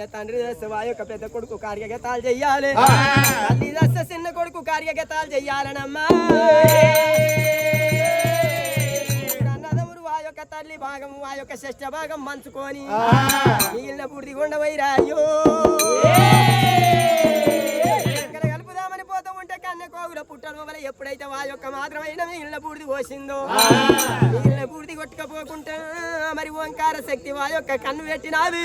మాత్రమైన తండ్రి దశ యొక్క పెద్ద కొడుకు కార్యగతాలు చెయ్యాలి తల్లి దశ చిన్న కొడుకు కార్యగతాలు చెయ్యాలనమ్మా యొక్క తల్లి భాగం ఆ యొక్క షష్ఠ భాగం మంచుకొని మిగిలిన కొండవైరాయో ఇక్కడ ఎప్పుడైతే ఆ యొక్క మాత్రమైన మిగిలిన పూర్తి పోసిందో మిగిలిన పూర్తి కొట్టుకపోకుంటా మరి ఓంకార శక్తి ఆ యొక్క కన్ను పెట్టినాది.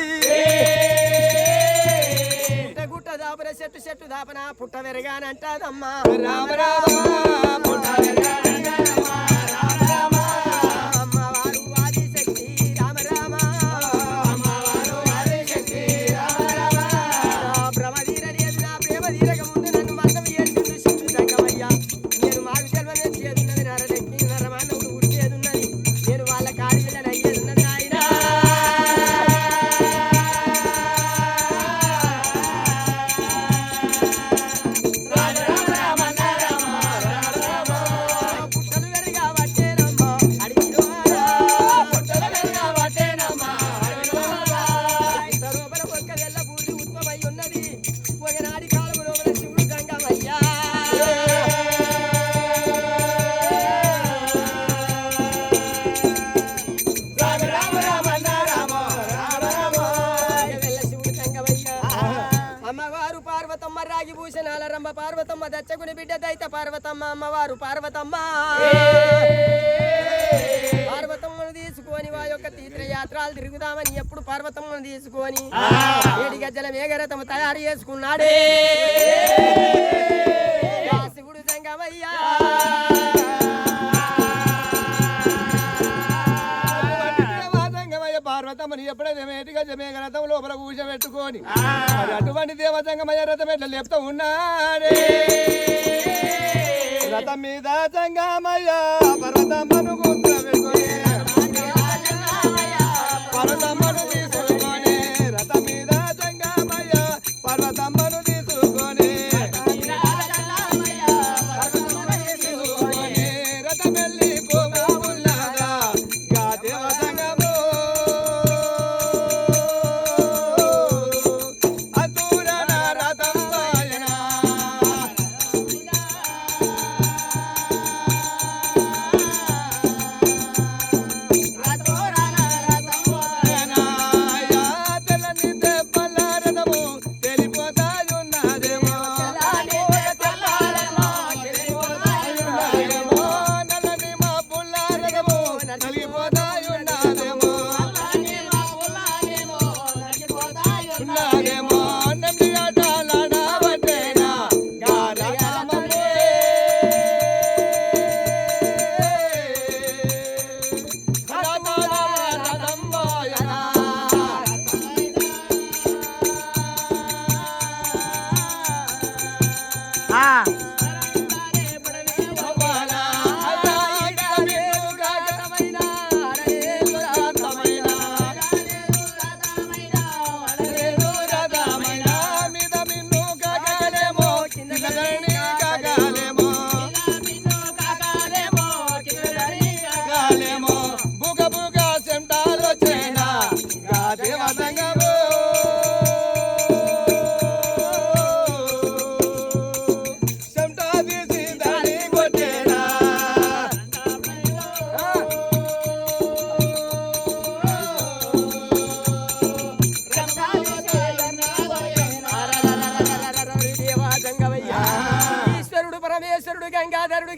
పుట్ట గుట్ట దాపన చెట్టు చెట్టు దాపన పుట్ట వెరగానంటాదమ్మా. రామ రామ అమ్మవారు తీర్థయాత్రలు తిరుగుదామని ఎప్పుడు పార్వతమ్మను తీసుకొని ఏడి గజ్జల మేఘరథం తయారు చేసుకున్నాడే. శివుడు సంగమయ్యా పార్వతమ్మని ఎప్పుడైతే మేటిగా జమేగ రథం లోపల కూర్చోబెట్టుకొని అటువంటి దేవతంగమయ్య రథం ఎట్లా లేపుతా ఉన్నాడే? రథం మీద జంగమయ్య పర్వతమ్మను కూర్చోబెట్టుకొని పర్వతమ్మను తీసుకొని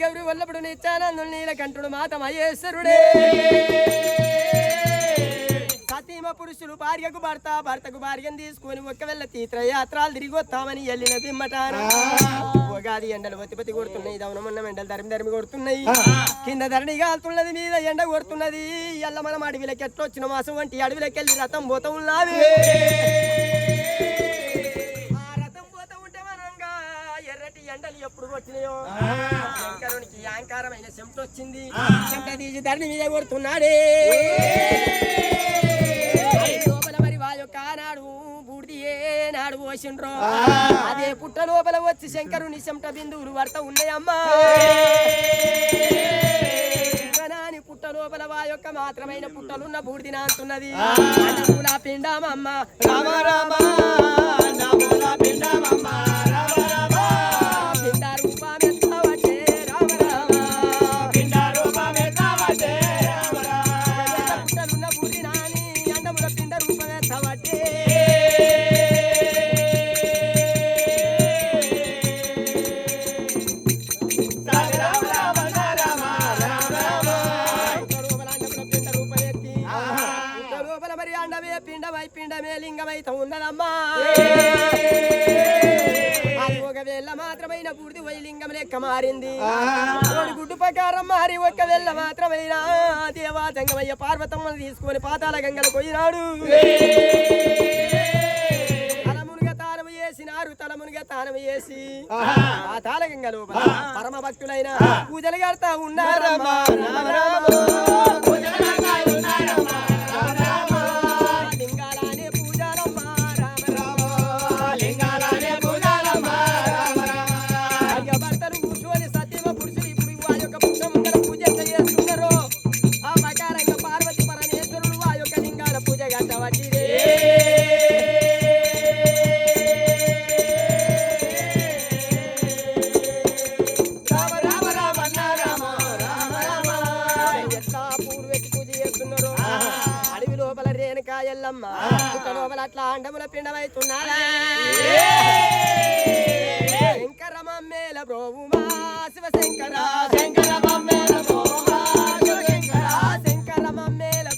గౌరి వల్లభుడు నిత్యానందుడు నీలకంఠుడు మాత మహేశ్వరుడే. సతీమ పురుషులు భార్యకు భర్త భర్తకు భార్యను తీసుకొని ఒక్కవేళ తీర్థయాత్రలు తిరిగి వస్తామని వెళ్ళిన పిమ్మటాన ఉగాది ఎండలు ఒత్తిపతి కొడుతున్నాయి దవనమున్న ఎండలు ధర్మి ధర్మి కొడుతున్నాయి. కింద ధరణి కాలుతున్నది మీద ఎండ కొడుతున్నది. ఎల్ల మనం అడవిలోకి ఎట్లొచ్చిన మాసం వంటి అడవిలోకి వెళ్ళి రథం పోతా ఉన్నది ఎప్పుడు కొట్టినాయో శంకరునికి యాంకారమైన చెమట వచ్చింది. చెమట తీసి ధరణి మీద కొడుతున్నాడే. లోపల మరి వా యొక్క ఆనాడు బూడిది ఏనా ఏనాడు పోసిండ్రో? అదే పుట్ట లోపల వచ్చి శంకరుని చెమట బిందువులు వర్త ఉన్నాయమ్మా. నాని పుట్ట లోపల వా యొక్క మాత్రమైన పుట్టలున్న బూడిదిన అంటున్నది. అన్నముల పిండమమ్మ. రామ రామ పిండమమ్మ. దేవా జంగమయ్య పార్వతమ్మను తీసుకొని పాతాల గంగలు పోయినాడు. చేసి లోపల పరమ భక్తులైన పూజలు కడతా ఉన్నారమ్మా. అట్లా అండముల బ్రోవుమా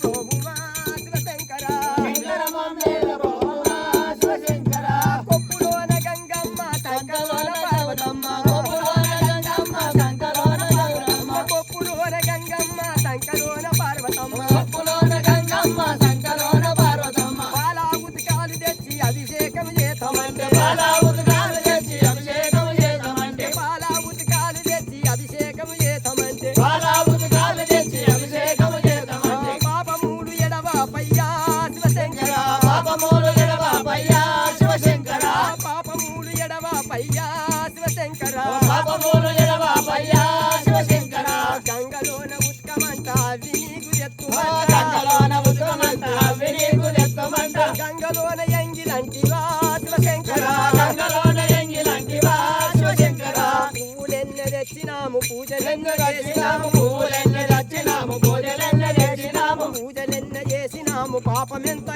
బ్రోవుమా శివశంకర. శంకరమమ్మేల బ్రోవుమా శివశంకర. కొప్పులోన గంగమ్మ పార్వతమ్మ. Papa mental.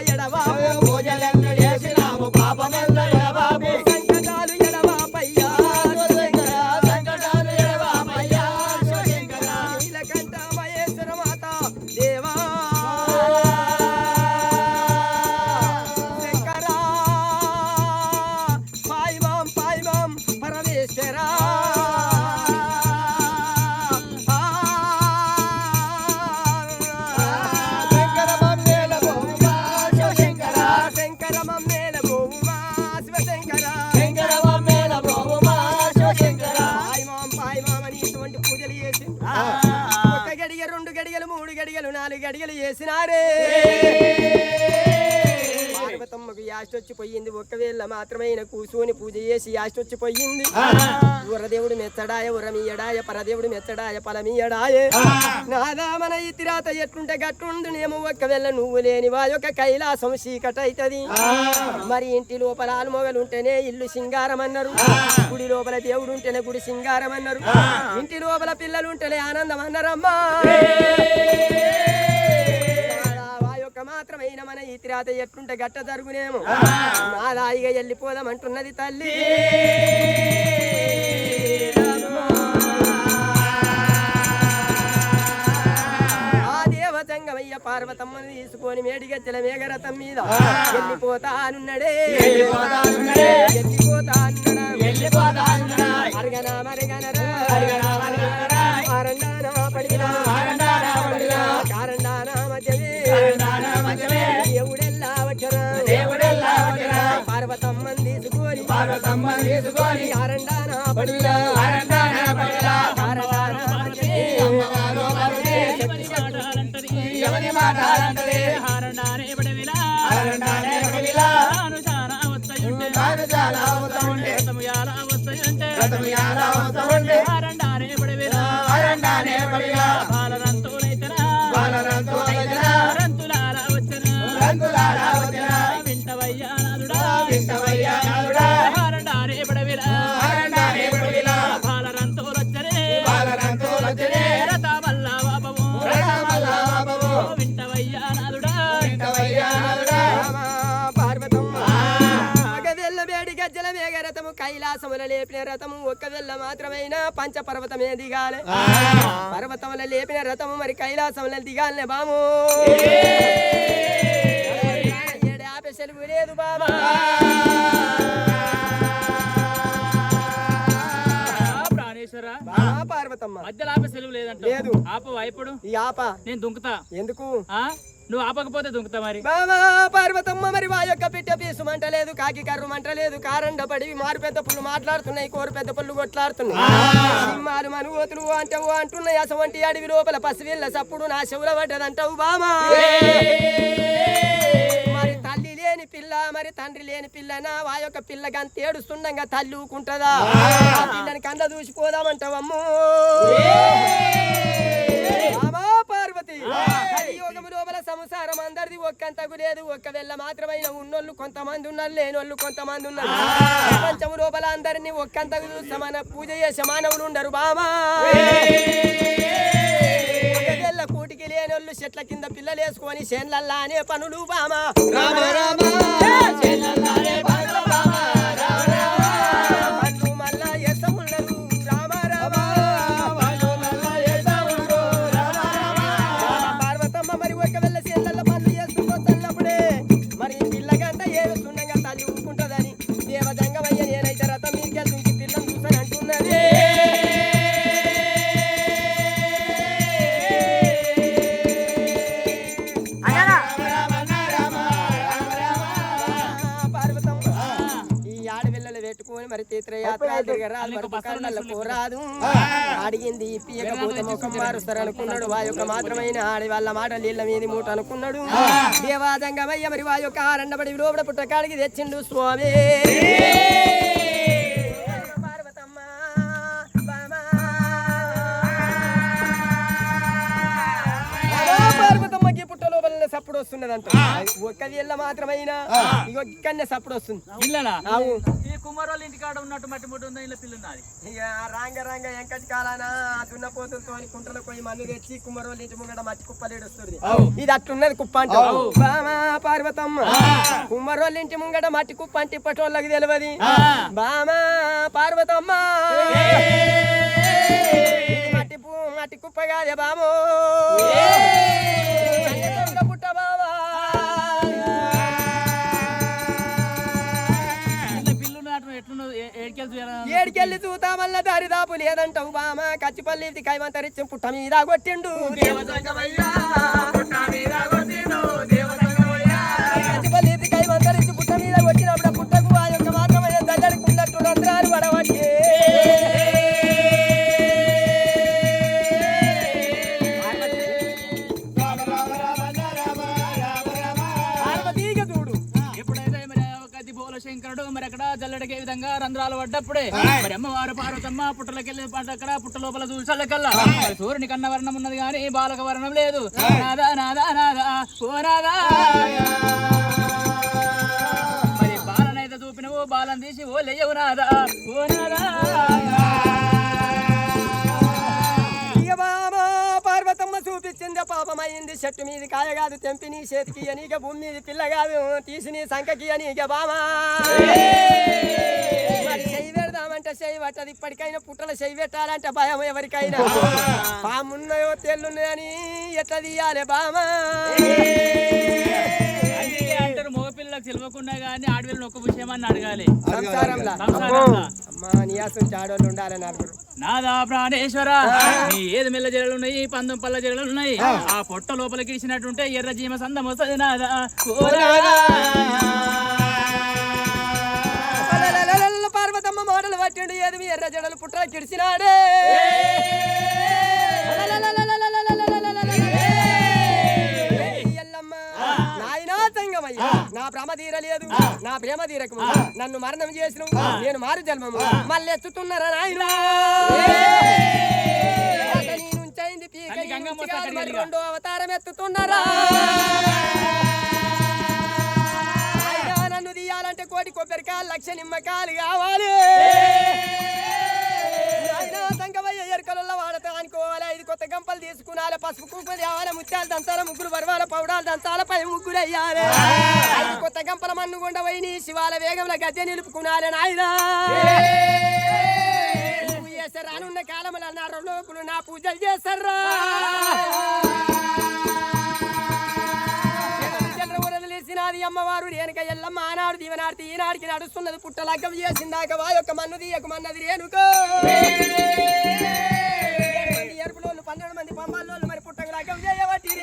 పార్వతమ్మకు యాష్టొచ్చి పోయింది ఒకవేళ మాత్రమైన కూర్చొని పూజ చేసి యాష్టొచ్చి పోయింది ఉరదేవుడు మెచ్చడాయ ఉరమీయడాయ పరదేవుడు మెచ్చడాయ పలమీయడాయ. నాదా మన ఈ తిరాత ఎట్లుంటే గట్టుండునేమో ఒకవేళ నువ్వు లేని వా యొక్క కైలాసం చీకటైతది మరి ఇంటి లోపల ఆలుమొగలు ఉంటేనే ఇల్లు సింగారం అన్నారు గుడి లోపల దేవుడు ఉంటేనే గుడి సింగారం అన్నారు ఇంటి లోపల పిల్లలు ఉంటేనే ఆనందం అన్నారమ్మా మాత్రమైన మన ఈ తిరాత ఎట్లుంటే గట్ట జరుగునేమో. నాదాయిగా వెళ్ళిపోదామంటున్నది తల్లి. ఆ దేవతంగమయ్య పార్వతమ్మను తీసుకొని మేడిగజ్జల మేఘరథం మీద వెళ్ళిపోతానున్నడే వెళ్ళిపోతానున్నడా అరగనా మరగనరా పార్వతమ్మని తీసుకొని ఆరండానా పడినా ఆరండానా కారండానా మధ్యమే అమ్మవారు మరుడే. ఎవరి మాటాలంటది. హారణానే పడవిలా ఆరండానే పడిలా కైలాసముల లేపిన రథము ఒక్క వెళ్ళ మాత్రమైన పంచ పర్వతమే దిగాలే పర్వతముల లేపిన రథము మరి కైలాసముల దిగాలనే బాము ఏడు ఆపే సెలవు లేదు బాబా. పార్వతమ్మ. మధ్యలో ఆపే సెలవు లేదంట లేదు. ఆపవా ఇప్పుడు ఈ ఆప. నేను దుంకుతా. ఎందుకు? ఆ? నువ్వు ఆపకపోతే దుంకుతా మరి. బాబా పార్వతమ్మ మరి మా యొక్క పిట్ట పీసు మంట లేదు కాకి కర్రు మంట లేదు కారండ పడి మారు పెద్ద పుల్లు మాట్లాడుతున్నాయి కోరు పెద్ద పుల్లు కొట్లాడుతున్నాయి. సింహాలు మనుగోతులు అంటావు అంటున్నాయి అసవంటి అడవి లోపల పసివిళ్ళ సప్పుడు నా చెవుల పడ్డదంటావు బామా. మరి తల్లి లేని పిల్ల మరి తండ్రి లేని పిల్ల నా వా యొక్క పిల్ల గంత ఏడుస్తుండగా తల్లి ఊకుంటదా ఆ పిల్లని కండ దూసిపోదామంటావు అమ్మో బామా. పార్వతి కలియుగము లోపల సంసారం అందరిది. ఒక్కంతకు లేదు ఒక్క వెళ్ళ మాత్రమైన ఉన్నోళ్ళు కొంతమంది ఉన్నారు లేనోళ్ళు కొంతమంది ఉన్నారు. ప్రపంచము లోపల అందరినీ ఒక్కంతకు సమాన పూజ చేసే మానవులు ఉండరు బామా. వెళ్ళ కూటికి లేనోళ్ళు చెట్ల కింద పిల్లలు వేసుకొని చేన్లల్లా అనే పనులు బామా. రామ రామ! మరి తీర్థయాత్ర పోరాదు. అడిగింది ఇప్పియకపోతే ముఖం మారుస్తారు అనుకున్నాడు. వా యొక్క మాత్రమైన ఆడి వాళ్ళ మాట నీళ్ళ మీది మూట అనుకున్నాడు. దేవాదంగమయ్య మరి వా యొక్క ఆరండబడి లోపల పుట్టకాడికి తెచ్చిండు స్వామి. పార్వతమ్మ బామా. అదో పార్వతమ్మకి పుట్ట లోపల సప్పుడు వస్తున్నదంట. ఒక్క వీళ్ళ మాత్రమైనా ఇగో ఇక్కడనే సప్పుడు వస్తుంది. ఈ కుమారోళ్ళ ఇంటికాడ ఉన్నట్టు మట్టి ముట్టు ఉందా? ఇలా పిల్ల ఉన్నది ఇక రాంగ రాంగ ఎంకటి కాలాన దున్నపోతులతో కుంటలో పోయి మందు తెచ్చి కుమ్మరోళ్ళ ఇంటి ముంగట మట్టి కుప్పలేడు వస్తుంది ఇది అట్లున్నది కుప్ప అంటే. బామా పార్వతమ్మ. కుమ్మరోళ్ళ ఇంటి ముంగట మట్టి కుప్ప అంటే ఇప్పటోళ్ళకి తెలియదు. బామా పార్వతమ్మ. మట్టి పు- మట్టి కుప్ప కాదే బామో. ఏడికెళ్ళి చూతామల్ల దారిదాపు లేదంటావు బామ. కచ్చిపల్లి ఇది కైమంతరిచ్చి పుట్ట మీద కొట్టిండు కచ్చిపల్లి కైమంతరిచ్చి పుట్ట మీద కొట్టినప్పుడు పుట్టకు ఆ యొక్క దల్లడికున్నట్టు రంధ్రాలు పడవట్టి పార్వతీగ విధంగా రంధ్రాలు పడ్డప్పుడే మరి అమ్మవారు పార్వతమ్మ పుట్టలకెళ్ళి అక్కడ పుట్ట లోపల చూసల్లకల్లా మరి సూర్యుని కన్న వర్ణం ఉన్నది కానీ బాలక వర్ణం లేదు. నాదా నాదా నాదా ఓ నాదా. మరి బాలనైతే చూపినవు బాలం తీసి ఓ లేయవు నాదా. ఓ నాదా. చూపించింది పాపమైంది. చెట్టు మీది కాయ కాదు తెంపి నీ చేతికి అనీక భూమి మీద పిల్ల కాదు తీసి నీ సంఖకి అనీక బామా. చెయ్యి పెడదామంటే చెయ్యి పట్టదు. ఇప్పటికైనా పుట్టల చెయ్యి పెట్టాలంటే భయం ఎవరికైనా. పామున్నాయో తెల్లున్నాయని ఎట్లా తీయాలి బామా? అంటారు మగపిల్లలకు తెలియకుండా కానీ ఆడపిల్లని ఒక్క విషయం అని అడగాలి. సంసారంలా? సంసారంలా. అమ్మా నియాసం చాడోళ్ళు ఉండాలి నలుగురు. నాదా ప్రాణేశ్వర. నీ ఏది మెల్ల జడలు ఉన్నాయి పందం పల్ల జడలు ఉన్నాయి. ఆ. పొట్ట లోపలికి ఇచ్చినట్టుంటే ఎర్ర జీమ సందం వస్తుంది నాదా. పార్వతమ్మ మాటలు పట్టిండు ఏది ఎర్ర జడలు పుట్ట కిడిచినాడే నా భ్రమ తీరలేదు. నా ప్రేమ తీరకు నన్ను మరణం చేసిన నేను మారు జన్మము. మళ్ళీ ఎత్తుతున్నారా నాయనా. రెండో అవతారం ఎత్తుతున్నారా? నన్ను తీయాలంటే కోటి కొబ్బరికాయలు లక్ష నిమ్మకాయలు కావాలి. గంపలు తీసుకున్నాలి పసుపు కుంకుమ తేవాలి ముత్యాలు దంతాల ముగ్గురు వరవాల పౌడాలు దంతాలపై ముగ్గురు అయ్యాలి కొత్త గంపల మన్ను గుండ పోయి శివాల వేగంలో గద్దె నిలుపుకున్నాలి నాయనా. నువ్వు రానున్న కాలంలో నా లోకులు నా పూజలు చేస్తారా తెలిసినది అమ్మవారు రేణుక ఎల్లమ్మ ఆనాడు దీవనాడు ఈనాడికి నడుస్తున్నది పుట్టలగ్గం చేసిందాక వా యొక్క మన్ను తీయక మన్నది రేణుకో. పన్నెండు మంది బొమ్మల్లో మరి పుట్టగరాకం చేయవట్టి